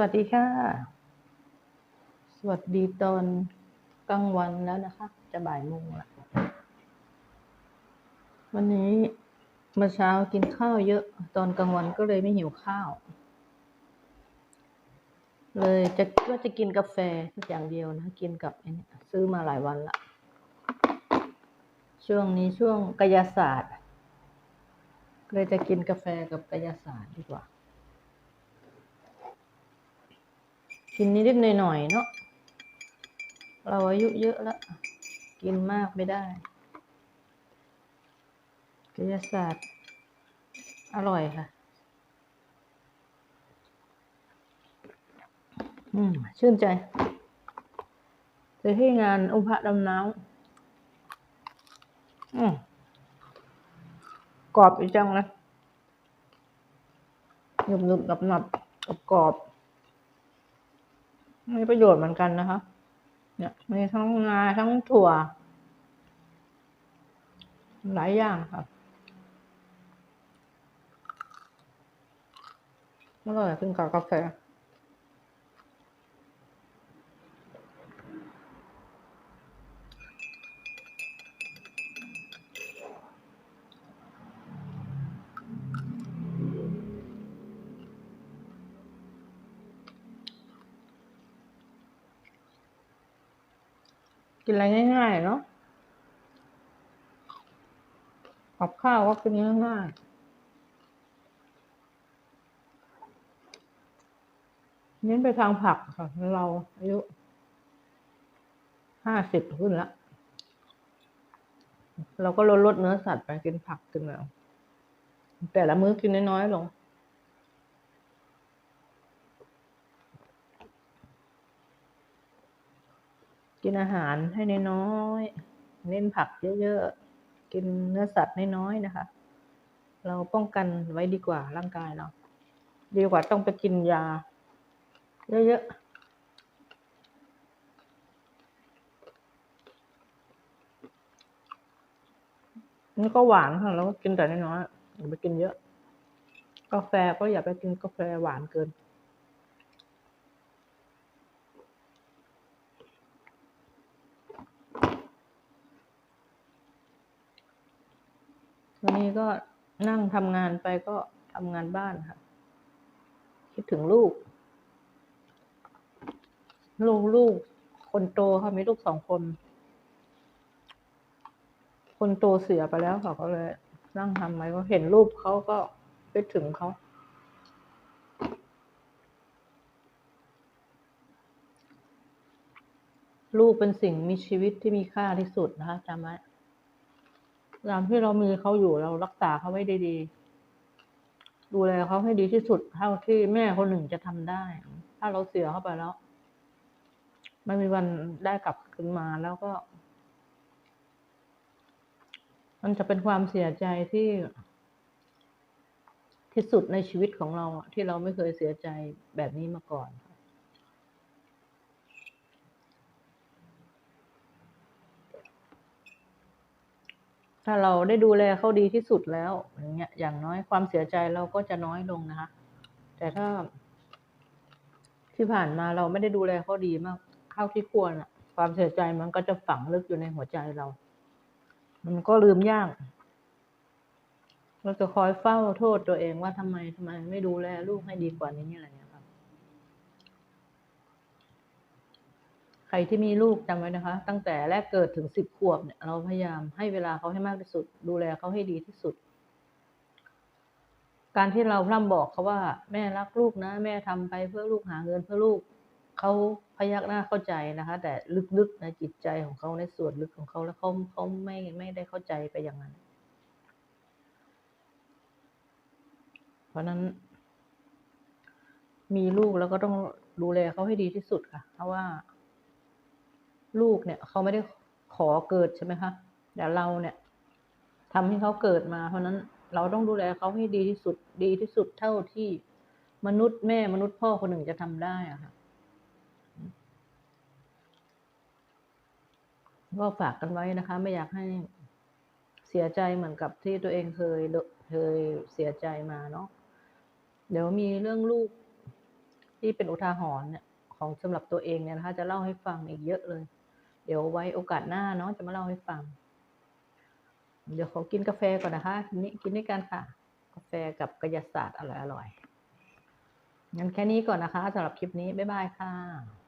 วัสดีค่ะ สวัสดีตอนกลางวันแล้วนะคะ จะบ่ายโมงละวันนี้เมื่อเช้ากินข้าวเยอะตอนกลางวันก็เลยไม่หิวข้าว เลยจะว่าจะกินกาแฟอย่างเดียวนะ กินกับไอ้นี่ซื้อมาหลายวันละช่วงนี้ช่วงกายศาสตร์ เลยจะกินกาแฟกับกายศาสตร์ดีกว่า กินนิดๆหน่อยๆเนาะเราอายุเยอะแล้ว กินมากไม่ได้กายศาสตร์ อร่อยค่ะ อืม ชื่นใจไปที่งานอุพะดำน้ำอืมกรอบอีกจังเลยหนึบหนึบหนับหนับกรอบกรอบ มีประโยชน์เหมือนกันนะคะ เนี่ยมีทั้งงาทั้งถั่ว หลายอย่างค่ะอร่อยขึ้นกับกาแฟ กินอะไรง่ายๆเนาะกับข้าวก็กินง่ายๆเน้นไปทางผักค่ะ เราอายุห้าสิบขึ้นละเราก็ลดลดเนื้อสัตว์ไปกินผักกินแล้วแต่ละมื้อกินน้อยๆลง กินอาหารให้น้อยๆเน้นผักเยอะๆ กินเนื้อสัตว์น้อยๆนะคะ เราป้องกันไว้ดีกว่าร่างกายเรา ดีกว่าต้องไปกินยา เยอะๆนี่ก็หวานค่ะเราก็กินแต่น้อยๆอย่าไปกินเยอะ กาแฟก็อย่าไปกินกาแฟหวานเกิน วันนี้ก็นั่งทำงานไปก็ทำงานบ้านค่ะ คิดถึงลูก ลูกลูก คนโตค่ะมีลูกสองคน คนโตเสียไปแล้วค่ะก็เลย นั่งทำไว้ก็เห็นรูปเขาก็คิดถึงเขาลูกเป็นสิ่งมีชีวิตที่มีค่าที่สุดนะคะจำไว้ ยามที่เรามีเขาอยู่เรารักษาเขาไว้ดีๆดูแลเขาให้ดีที่สุดเท่าที่แม่คนหนึ่งจะทำได้ ถ้าเราเสียเข้าไปแล้วไม่มีวันได้กลับคืนมาแล้วก็ มันจะเป็นความเสียใจที่ ที่สุดในชีวิตของเราที่เราไม่เคยเสียใจแบบนี้มาก่อน ถ้าเราได้ดูแลเขาดีที่สุดแล้ว อย่างเงี้ย อย่างน้อยความเสียใจเราก็จะน้อยลงนะคะ แต่ถ้า ที่ผ่านมาเราไม่ได้ดูแลเขาดีมากเท่าที่ควรอะความเสียใจมันก็จะฝังลึกอยู่ในหัวใจเรา มันก็ลืมยาก เราจะคอยเฝ้าโทษตัวเองว่าทำไมทำไมไม่ดูแลลูกให้ดีกว่านี้อะไรเงี้ยครับ ใครที่มีลูกจำไว้นะคะ ตั้งแต่แรกเกิดถึงสิบขวบเนี่ยเราพยายามให้เวลาเขาให้มากที่สุด ดูแลเขาให้ดีที่สุด การที่เราพร่ำบอกเขาว่า แม่รักลูกนะ แม่ทำไปเพื่อลูกหาเงินเพื่อลูกเขาพยักหน้าเข้าใจนะคะ แต่ลึกๆในจิตใจของเขาในส่วนลึกของเขาแล้วเขาเขาไม่ไม่ได้เข้าใจไปอย่างนั้น เพราะนั้นมีลูกแล้วก็ต้องดูแลเขาให้ดีที่สุดค่ะ เพราะว่า ลูกเนี่ยเขาไม่ได้ขอเกิดใช่ไหมคะแต่เราเนี่ยทำให้เขาเกิดมา เพราะนั้นเราต้องดูแลเขาให้ดีที่สุดดีที่สุดเท่าที่มนุษย์แม่มนุษย์พ่อคนหนึ่งจะทำได้อะค่ะก็ฝากกันไว้นะคะ ไม่อยากให้เสียใจเหมือนกับที่ตัวเองเคยเคยเสียใจมาเนาะเดี๋ยวมีเรื่องลูกที่เป็นอุทาหรณ์เนี่ยของสำหรับตัวเองเนี่ยนะคะจะเล่าให้ฟังอีกเยอะเลย ดี๋ยวไว้โอกาสหน้าเนาะจะมาเล่าให้ฟัง เดี๋ยวขอกินกาแฟก่อนนะคะนี่กินด้วยกันค่ะ กาแฟกับกระยาศาสตร์อร่อยๆงั้นแค่นี้ก่อนนะคะสำหรับคลิปนี้ บ๊ายบายค่ะ